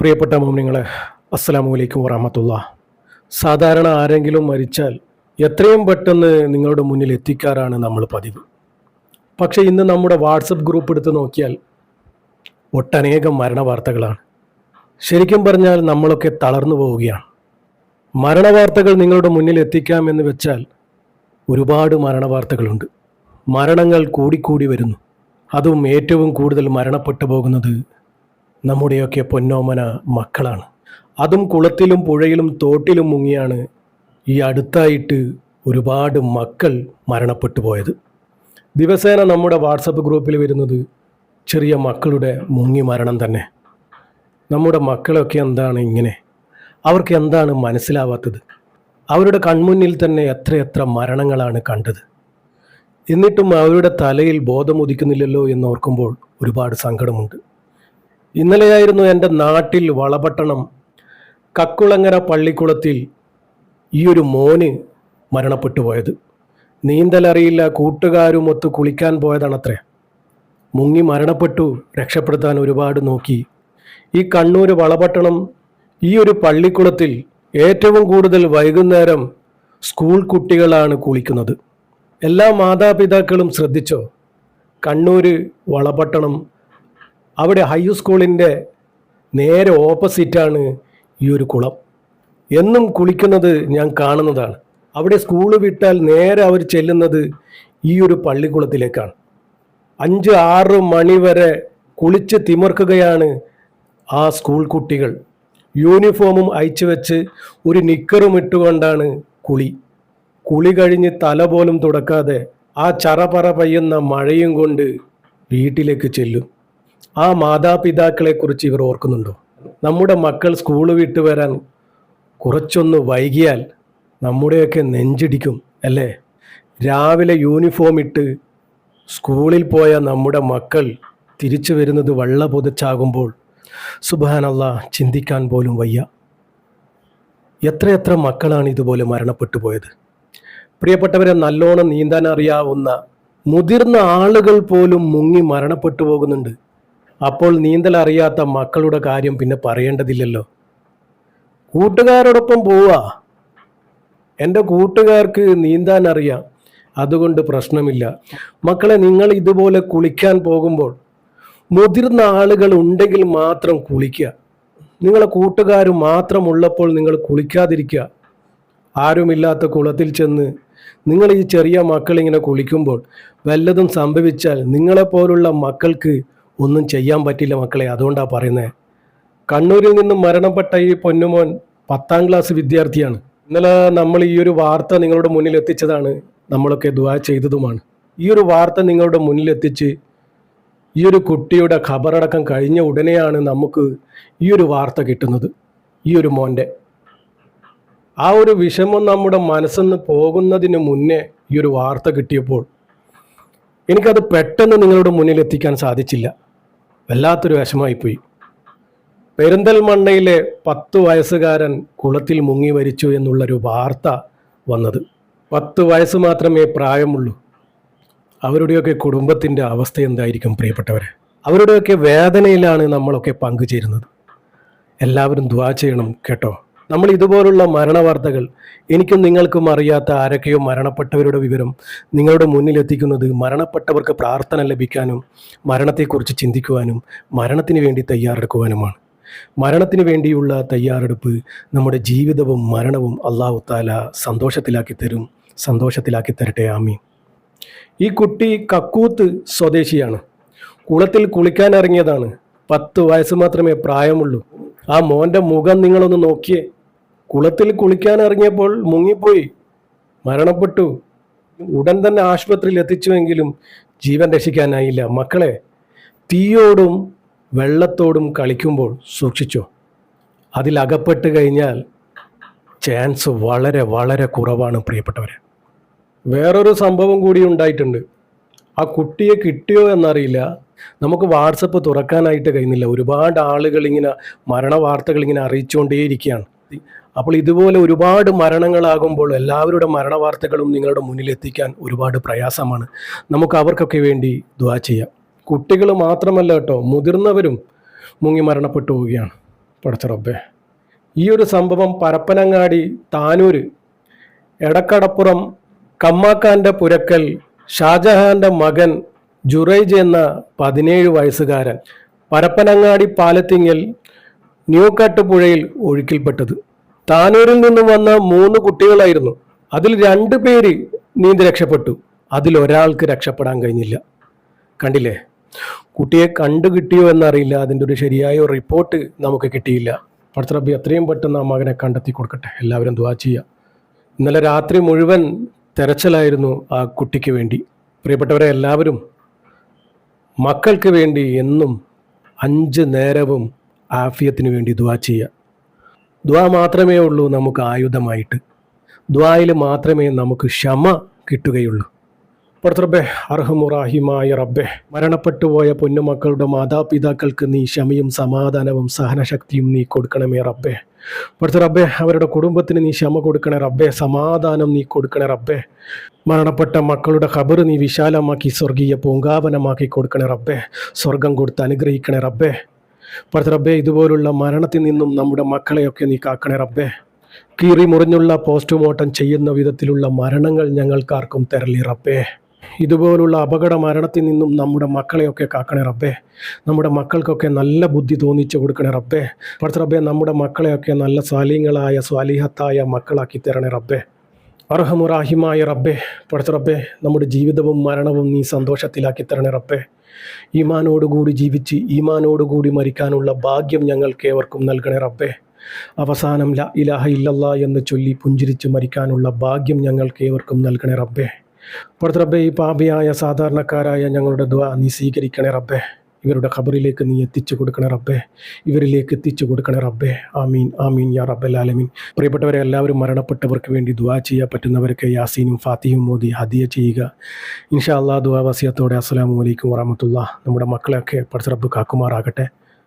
പ്രിയപ്പെട്ട മോമിനിങ്ങളെ അസ്സലാമു അലൈക്കും വറഹമത്തുള്ള സാധാരണ ആരെങ്കിലും മരിച്ചാൽ എത്രയും പെട്ടെന്ന് നിങ്ങളുടെ മുന്നിൽ എത്തിക്കാറാണ് നമ്മൾ പതിവ്. പക്ഷേ ഇന്ന് നമ്മുടെ വാട്സപ്പ് ഗ്രൂപ്പ് എടുത്ത് നോക്കിയാൽ ഒട്ടനേകം മരണവാർത്തകളാണ്. ശരിക്കും പറഞ്ഞാൽ നമ്മളൊക്കെ തളർന്നു പോവുകയാണ്. മരണവാർത്തകൾ നിങ്ങളുടെ മുന്നിൽ എത്തിക്കാമെന്ന് വെച്ചാൽ ഒരുപാട് മരണവാർത്തകളുണ്ട്. മരണങ്ങൾ കൂടിക്കൂടി വരുന്നു. അതും ഏറ്റവും കൂടുതൽ മരണപ്പെട്ടു പോകുന്നത് നമ്മുടെയൊക്കെ പൊന്നോമന മക്കളാണ്. അതും കുളത്തിലും പുഴയിലും തോട്ടിലും മുങ്ങിയാണ് ഈ അടുത്തായിട്ട് ഒരുപാട് മക്കൾ മരണപ്പെട്ടു പോയത്. ദിവസേന നമ്മുടെ വാട്സപ്പ് ഗ്രൂപ്പിൽ വരുന്നത് ചെറിയ മക്കളുടെ മുങ്ങി മരണം തന്നെ. നമ്മുടെ മക്കളൊക്കെ എന്താണ് ഇങ്ങനെ? അവർക്ക് എന്താണ് മനസ്സിലാവാത്തത്? അവരുടെ കൺമുന്നിൽ തന്നെ എത്രയെത്ര മരണങ്ങളാണ് കണ്ടത്? എന്നിട്ടും അവരുടെ തലയിൽ ബോധമുദിക്കുന്നില്ലല്ലോ എന്ന് ഓർക്കുമ്പോൾ ഒരുപാട് സങ്കടമുണ്ട്. ഇന്നലെയായിരുന്നു എന്റെ നാട്ടിൽ വളപട്ടണം. കക്കുളങ്ങര പള്ളിക്കുളത്തിൽ ഈ ഒരു മോന് മരണപ്പെട്ടു പോയത്. നീന്തലറിയില്ല കൂട്ടുകാരുമൊത്ത് കുളിക്കാൻ പോയതാണത്രേ. മുങ്ങി മരണപ്പെട്ടു രക്ഷപ്പെടുത്താൻ ഒരുപാട് നോക്കി. ഈ കണ്ണൂർ വളപട്ടണം ഈ ഒരു പള്ളിക്കുളത്തിൽ ഏറ്റവും കൂടുതൽ വൈകുന്നേരം സ്കൂൾ കുട്ടികളാണ് കുളിക്കുന്നത്. എല്ലാ മാതാപിതാക്കളും ശ്രദ്ധിച്ചോ? കണ്ണൂർ വളപട്ടണം അവിടെ ഹൈ സ്കൂളിന്റെ നേരെ ഓപ്പോസിറ്റാണ് ഈ ഒരു കുളം. എന്നും കുളിക്കുന്നത് ഞാൻ കാണുന്നതാണ്. അവിടെ സ്കൂൾ വിട്ടാൽ നേരെ അവർ ചെല്ലുന്നത് ഈ ഒരു പള്ളിക്കുളത്തിലേക്കാണ്. അഞ്ച് ആറ് മണി വരെ കുളിച്ച് തിമിർക്കുകയാണ് ആ സ്കൂൾ കുട്ടികൾ. യൂണിഫോമും അയച്ചു വെച്ച് ഒരു നിക്കറും ഇട്ടുകൊണ്ടാണ് കുളി. കുളി കഴിഞ്ഞ് തല പോലും തുടക്കാതെ ആ ചറപറ പെയ്യുന്ന മഴയും കൊണ്ട് വീട്ടിലേക്ക് ചെല്ലും. ആ മാതാപിതാക്കളെ കുറിച്ച് ഇവർ ഓർക്കുന്നുണ്ടോ? നമ്മുടെ മക്കൾ സ്കൂൾ വിട്ട് വരാൻ കുറച്ചൊന്ന് വൈകിയാൽ നമ്മുടെയൊക്കെ നെഞ്ചിടിക്കും അല്ലേ? രാവിലെ യൂണിഫോം ഇട്ട് സ്കൂളിൽ പോയ നമ്മുടെ മക്കൾ തിരിച്ചു വരുന്നത് വെള്ള പൊതിച്ചാകുമ്പോൾ സുബാനല്ല ചിന്തിക്കാൻ പോലും വയ്യ. എത്രയെത്ര മക്കളാണ് ഇതുപോലെ മരണപ്പെട്ടു പോയത്? പ്രിയപ്പെട്ടവരെ നല്ലോണം നീന്താൻ അറിയാവുന്ന മുതിർന്ന ആളുകൾ പോലും മുങ്ങി മരണപ്പെട്ടു പോകുന്നുണ്ട്. അപ്പോൾ നീന്തൽ അറിയാത്ത മക്കളുടെ കാര്യം പിന്നെ പറയേണ്ടതില്ലല്ലോ. കൂട്ടുകാരോടൊപ്പം പോവാ എന്റെ കൂട്ടുകാർക്ക് നീന്താൻ അറിയാം അതുകൊണ്ട് പ്രശ്നമില്ല. മക്കളെ നിങ്ങൾ ഇതുപോലെ കുളിക്കാൻ പോകുമ്പോൾ മുതിർന്ന ആളുകൾ ഉണ്ടെങ്കിൽ മാത്രം കുളിക്കുക. നിങ്ങളെ കൂട്ടുകാർ മാത്രമുള്ളപ്പോൾ നിങ്ങൾ കുളിക്കാതിരിക്കുക. ആരുമില്ലാത്ത കുളത്തിൽ ചെന്ന് നിങ്ങൾ ഈ ചെറിയ മക്കളിങ്ങനെ കുളിക്കുമ്പോൾ വല്ലതും സംഭവിച്ചാൽ നിങ്ങളെപ്പോലുള്ള മക്കൾക്ക് ഒന്നും ചെയ്യാൻ പറ്റില്ല മക്കളെ അതുകൊണ്ടാണ് പറയുന്നത് കണ്ണൂരിൽ നിന്നും മരണപ്പെട്ട ഈ പൊന്നുമോൻ പത്താം ക്ലാസ് വിദ്യാർത്ഥിയാണ്. ഇന്നലെ നമ്മൾ ഈ ഒരു വാർത്ത നിങ്ങളുടെ മുന്നിൽ എത്തിച്ചതാണ്. നമ്മളൊക്കെ ദുആ ചെയ്തതുമാണ്. ഈ ഒരു വാർത്ത നിങ്ങളുടെ മുന്നിൽ എത്തിച്ച് ഈ ഒരു കുട്ടിയുടെ ഖബറടക്കം കഴിഞ്ഞ ഉടനെയാണ് നമുക്ക് ഈ ഒരു വാർത്ത കിട്ടുന്നത്. ഈ ഒരു മോന്റെ. ആ ഒരു വിഷമം നമ്മുടെ മനസ്സെന്ന് പോകുന്നതിന് മുന്നേ ഈ ഒരു വാർത്ത കിട്ടിയപ്പോൾ എനിക്കത് പെട്ടെന്ന് നിങ്ങളുടെ മുന്നിൽ എത്തിക്കാൻ സാധിച്ചില്ല. വല്ലാത്തൊരു വിഷമായിപ്പോയി പെരിന്തൽമണ്ണയിലെ പത്ത് വയസ്സുകാരൻ കുളത്തിൽ മുങ്ങി മരിച്ചു എന്നുള്ളൊരു വാർത്ത വന്നത്. പത്ത് വയസ്സ് മാത്രമേ പ്രായമുള്ളൂ. അവരുടെയൊക്കെ കുടുംബത്തിന്റെ അവസ്ഥ എന്തായിരിക്കും പ്രിയപ്പെട്ടവരെ? അവരുടെയൊക്കെ വേദനയിലാണ് നമ്മളൊക്കെ പങ്കുചേരുന്നത്. എല്ലാവരും ദ്വാ ചെയ്യണം കേട്ടോ. നമ്മൾ ഇതുപോലുള്ള മരണവാർത്തകൾ എനിക്കും നിങ്ങൾക്കും അറിയാത്ത ആരൊക്കെയോ മരണപ്പെട്ടവരുടെ വിവരം നിങ്ങളുടെ മുന്നിലെത്തിക്കുന്നത് മരണപ്പെട്ടവർക്ക് പ്രാർത്ഥന ലഭിക്കാനും മരണത്തെക്കുറിച്ച് ചിന്തിക്കുവാനും മരണത്തിന് വേണ്ടി തയ്യാറെടുക്കുവാനുമാണ്. മരണത്തിന് വേണ്ടിയുള്ള തയ്യാറെടുപ്പ് നമ്മുടെ ജീവിതവും മരണവും അള്ളാഹു താല സന്തോഷത്തിലാക്കി തരും. സന്തോഷത്തിലാക്കി തരട്ടെ. ആമി ഈ കുട്ടി കക്കൂത്ത് സ്വദേശിയാണ്. കുളത്തിൽ കുളിക്കാൻ ഇറങ്ങിയതാണ് പത്ത് വയസ്സ് മാത്രമേ പ്രായമുള്ളൂ. ആ മോന്റെ മുഖം നിങ്ങളൊന്ന് നോക്കിയേ. കുളത്തിൽ കുളിക്കാൻ ഇറങ്ങിയപ്പോൾ മുങ്ങിപ്പോയി. മരണപ്പെട്ടു. ഉടൻ തന്നെ ആശുപത്രിയിൽ എത്തിച്ചുവെങ്കിലും ജീവൻ രക്ഷിക്കാനായില്ല. മക്കളെ തീയോടും വെള്ളത്തോടും കളിക്കുമ്പോൾ സൂക്ഷിച്ചോ. അതിലകപ്പെട്ട് കഴിഞ്ഞാൽ ചാൻസ് വളരെ വളരെ കുറവാണ് പ്രിയപ്പെട്ടവരെ. വേറൊരു സംഭവം കൂടി ഉണ്ടായിട്ടുണ്ട്. ആ കുട്ടിയെ കിട്ടിയോ എന്നറിയില്ല. നമുക്ക് വാട്സപ്പ് തുറക്കാനായിട്ട് കഴിയുന്നില്ല. ഒരുപാട് ആളുകൾ ഇങ്ങനെ മരണ വാർത്തകൾ ഇങ്ങനെ അറിയിച്ചുകൊണ്ടേയിരിക്കുകയാണ്. അപ്പോൾ ഇതുപോലെ ഒരുപാട് മരണങ്ങളാകുമ്പോൾ എല്ലാവരുടെ മരണ വാർത്തകളും നിങ്ങളുടെ മുന്നിലെത്തിക്കാൻ ഒരുപാട് പ്രയാസമാണ്. നമുക്ക് അവർക്കൊക്കെ വേണ്ടി ദ്വാ ചെയ്യാം. കുട്ടികൾ മാത്രമല്ല കേട്ടോ മുതിർന്നവരും മുങ്ങി മരണപ്പെട്ടു പോവുകയാണ്. പടച്ചറബ്ബെ റബ്ബേ ഈ ഒരു സംഭവം പരപ്പനങ്ങാടി താനൂര് എടക്കടപ്പുറം കമ്മാക്കാന്റെ പുരക്കൽ ഷാജഹാന്റെ മകൻ ജുറൈജ് എന്ന പതിനേഴ് വയസ്സുകാരൻ പരപ്പനങ്ങാടി പാലത്തിങ്ങൽ ന്യൂക്കട്ട് പുഴയിൽ ഒഴുക്കിൽപ്പെട്ടത്. താനൂരിൽ നിന്നും വന്ന മൂന്ന് കുട്ടികളായിരുന്നു. അതിൽ രണ്ട് പേര് നീന്തി രക്ഷപ്പെട്ടു. അതിൽ ഒരാൾക്ക് രക്ഷപ്പെടാൻ കഴിഞ്ഞില്ല. കണ്ടില്ലേ? കുട്ടിയെ കണ്ടു കിട്ടിയോ എന്നറിയില്ല. അതിന്റെ ഒരു ശരിയായ റിപ്പോർട്ട് നമുക്ക് കിട്ടിയില്ല. പടത്തറബി എത്രയും പെട്ടെന്ന് ആ മകനെ കണ്ടെത്തി കൊടുക്കട്ടെ. എല്ലാവരും ദ്വാ ചെയ്യുക. ഇന്നലെ രാത്രി മുഴുവൻ തെരച്ചിലായിരുന്നു ആ കുട്ടിക്ക് വേണ്ടി. പ്രിയപ്പെട്ടവരെ എല്ലാവരും മക്കൾക്ക് വേണ്ടി എന്നും അഞ്ച് നേരവും ആഫിയത്തിന് വേണ്ടി ദ്വാ ചെയ്യുക. ദ്വാ മാത്രമേ ഉള്ളൂ നമുക്ക് ആയുധമായിട്ട്. ദ്വായിൽ മാത്രമേ നമുക്ക് ക്ഷമ കിട്ടുകയുള്ളൂ. പുറത്തുറബെ അർഹമുറാഹിമായ റബ്ബെ മരണപ്പെട്ടുപോയ പൊന്നുമക്കളുടെ മാതാപിതാക്കൾക്ക് നീ ക്ഷമയും സമാധാനവും സഹനശക്തിയും നീ കൊടുക്കണമേ റബ്ബെ. പുറത്ത് റബ്ബെ അവരുടെ കുടുംബത്തിന് നീ ക്ഷമ കൊടുക്കണേ റബ്ബെ. സമാധാനം നീ കൊടുക്കണേ റബ്ബെ. മരണപ്പെട്ട മക്കളുടെ ഖബർ നീ വിശാലമാക്കി സ്വർഗീയ പൂങ്കാവനമാക്കി കൊടുക്കണേ റബ്ബെ. സ്വർഗം കൊടുത്ത് അനുഗ്രഹിക്കണേ റബ്ബെ. റബ്ബെ ഇതുപോലുള്ള മരണത്തിൽ നിന്നും നമ്മുടെ മക്കളെയൊക്കെ നീ കാക്കണേ റബ്ബെ. കീറി മുറിഞ്ഞുള്ള പോസ്റ്റ്മോർട്ടം ചെയ്യുന്ന വിധത്തിലുള്ള മരണങ്ങൾ ഞങ്ങൾക്കാർക്കും തരലി റബ്ബേ. ഇതുപോലുള്ള അപകട മരണത്തിൽ നിന്നും നമ്മുടെ മക്കളെയൊക്കെ കാക്കണേ റബ്ബേ. നമ്മുടെ മക്കൾക്കൊക്കെ നല്ല ബുദ്ധി തോന്നിച്ചു കൊടുക്കണേ റബ്ബേ. പഠിച്ച റബ്ബേ നമ്മുടെ മക്കളെയൊക്കെ നല്ല സ്വാലീങ്ങളായ സ്വാലിഹത്തായ മക്കളാക്കി തരണേ റബ്ബേ. അർഹമുറാഹിമായ റബ്ബേ പഠിച്ച റബ്ബേ നമ്മുടെ ജീവിതവും മരണവും നീ സന്തോഷത്തിലാക്കി തരണേ റബ്ബേ. ഈമാനോടുകൂടി ജീവിച്ച് ഈമാനോടുകൂടി മരിക്കാനുള്ള ഭാഗ്യം ഞങ്ങൾക്ക് ഏവർക്കും നൽകണേ റബ്ബേ. അവസാനം ല ഇലാഹ ഇല്ലല്ല എന്ന് ചൊല്ലി പുഞ്ചിരിച്ച് മരിക്കാനുള്ള ഭാഗ്യം ഞങ്ങൾക്ക് ഏവർക്കും നൽകണേ റബ്ബേ. പുറത്ത് റബ്ബേ ഈ പാപിയായ സാധാരണക്കാരായ ഞങ്ങളുടെ ദ്വാ നീ സ്വീകരിക്കണേ റബ്ബേ. ഇവരുടെ ഖബറിലേക്ക് നീ എത്തിച്ചു കൊടുക്കണേ റബ്ബേ. ഇവരിലേക്ക് എത്തിച്ചു കൊടുക്കണേ റബ്ബേ. ആമീൻ ആമീൻ യാ റബ്ബൽ ആലമീൻ. പ്രിയപ്പെട്ടവരെ എല്ലാവരും മരണപ്പെട്ടവർക്ക് വേണ്ടി ദുവാ ചെയ്യാൻ പറ്റുന്നവർക്ക് യാസീനും ഫാത്തിയും മോദി ഹദിയ ചെയ്യുക. ഇൻഷാ അള്ളാഹ് ദുവാ വസിയത്തോടെ. അസ്സലാമു അലൈക്കും വറഹമത്തുള്ള നമ്മുടെ മക്കളെയൊക്കെ പഠിച്ച റബ്ബ് കാക്കുമാറാകട്ടെ.